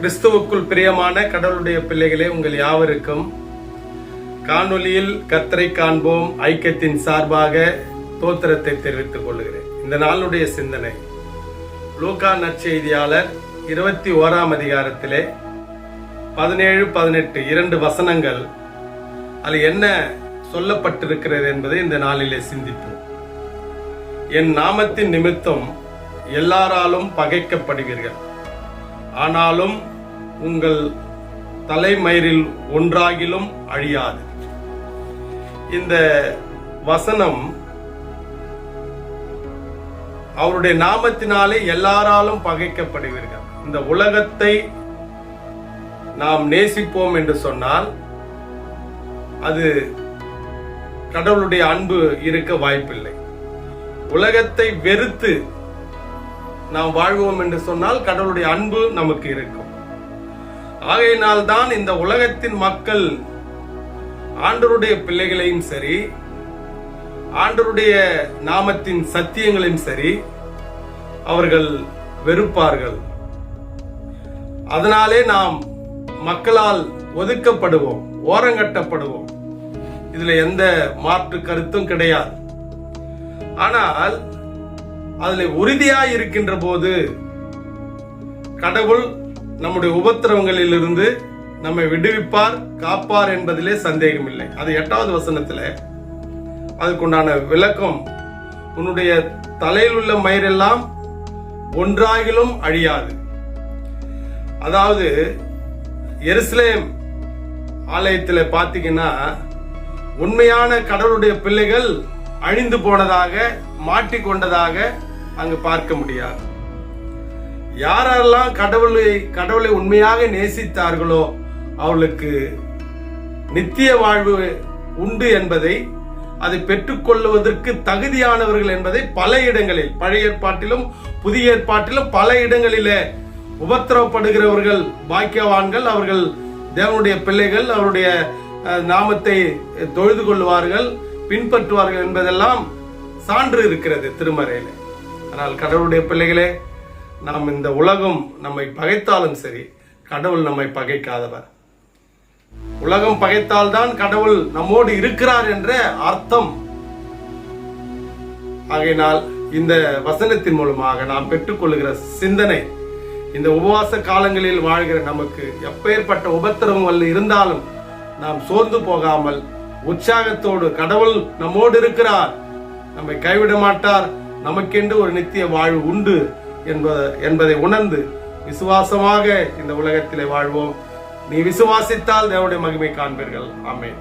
கிறிஸ்துவுக்குள் பிரியமான கடவுளுடைய பிள்ளைகளே உங்கள் யாவருக்கும் காணொலியில் கத்தரை காண்போம் ஐக்கியத்தின் சார்பாக தோத்திரத்தை தெரிவித்துக் கொள்கிறேன். இந்த நாளுடைய சிந்தனை லூகா நற்செய்தியாளர் இருபத்தி ஓராம் அதிகாரத்திலே பதினேழு பதினெட்டு இரண்டு வசனங்கள் அதில் என்ன சொல்லப்பட்டிருக்கிறது என்பதை இந்த நாளிலே சிந்திப்போம். என் நாமத்தின் நிமித்தம் எல்லாராலும் பகைக்கப்படுவீர்கள். ஆனாலும் உங்கள் தலைமயிரில் ஒன்றாகிலும் அழியாது. இந்த வசனம் அவருடைய நாமத்தினாலே எல்லாராலும் பகைக்கப்படுவீர்கள். இந்த உலகத்தை நாம் நேசிப்போம் என்று சொன்னால் அது கடவுளுடைய அன்பு இருக்க வாய்ப்பில்லை. உலகத்தை வெறுத்து நாம் வாழ்வோம் என்று சொன்னால் கடவுளுடைய அன்பு நமக்கு இருக்கும். ஆகையினால் தான் இந்த உலகத்தின் மக்கள் ஆண்டருடைய பிள்ளைகளையும் சரி ஆண்டருடைய நாமத்தின் சத்தியங்களையும் சரி அவர்கள் வெறுப்பார்கள். அதனாலே நாம் மக்களால் ஒதுக்கப்படுவோம் ஓரங்கட்டப்படுவோம். இதுல எந்த மாற்று கருத்தும் கிடையாது. ஆனால் அதுல உறுதியாய் இருக்கின்ற போது கடவுள் நம்முடைய உபத்திரவங்களில் இருந்து நம்மை விடுவிப்பார் காப்பார் என்பதிலே சந்தேகம் இல்லை அது எட்டாவது வசனத்துல அதுக்குண்டான விளக்கம் உன்னுடைய தலையில் உள்ள மயிரெல்லாம் ஒன்றாகிலும் அழியாது. அதாவது எருசலேம் ஆலயத்தில் பார்த்தீங்கன்னா உண்மையான கடவுளுடைய பிள்ளைகள் அழிந்து போனதாக மாட்டிக்கொண்டதாக அங்கு பார்க்க முடியாது. யாரெல்லாம் கடவுளை கடவுளை உண்மையாக நேசித்தார்களோ அவளுக்கு நித்திய வாழ்வு உண்டு என்பதை அதை பெற்றுக்கொள்வதற்கு தகுதியானவர்கள் என்பதை பல இடங்களில் பழைய ஏற்பாட்டிலும் புதிய ஏற்பாட்டிலும் பல இடங்களிலே உபத்திரவப்படுகிறவர்கள் பாக்கியவான்கள் அவர்கள் தேவனுடைய பிள்ளைகள் அவருடைய நாமத்தை தொழுது கொள்வார்கள் பின்பற்றுவார்கள் என்பதெல்லாம் சான்று இருக்கிறது திருமறையில். ஆனால் கடவுளுடைய பிள்ளைகளே நாம் இந்த உலகம் நம்மை பகைத்தாலும் சரி கடவுள் நம்மை பகைக்காதவர். உலகம் பகைத்தால்தான் கடவுள் நம்மோடு இருக்கிறார் என்ற அர்த்தம். ஆகையினால் இந்த வசனத்தின் மூலமாக நாம் பெற்றுக்கொள்கிற சிந்தனை இந்த உபவாச காலங்களில் வாழ்கிற நமக்கு எப்பேற்பட்ட வல்ல இருந்தாலும் நாம் சோர்ந்து போகாமல் உற்சாகத்தோடு கடவுள் நம்மோடு இருக்கிறார். நம்மை கைவிட மாட்டார். நமக்கென்று ஒரு நித்திய வாழ்வு உண்டு என்பதை என்பதை உணர்ந்து விசுவாசமாக இந்த உலகத்திலே வாழ்வோம். நீ விசுவாசித்தால் தேவனுடைய மகிமை காண்பீர்கள். ஆமேன்.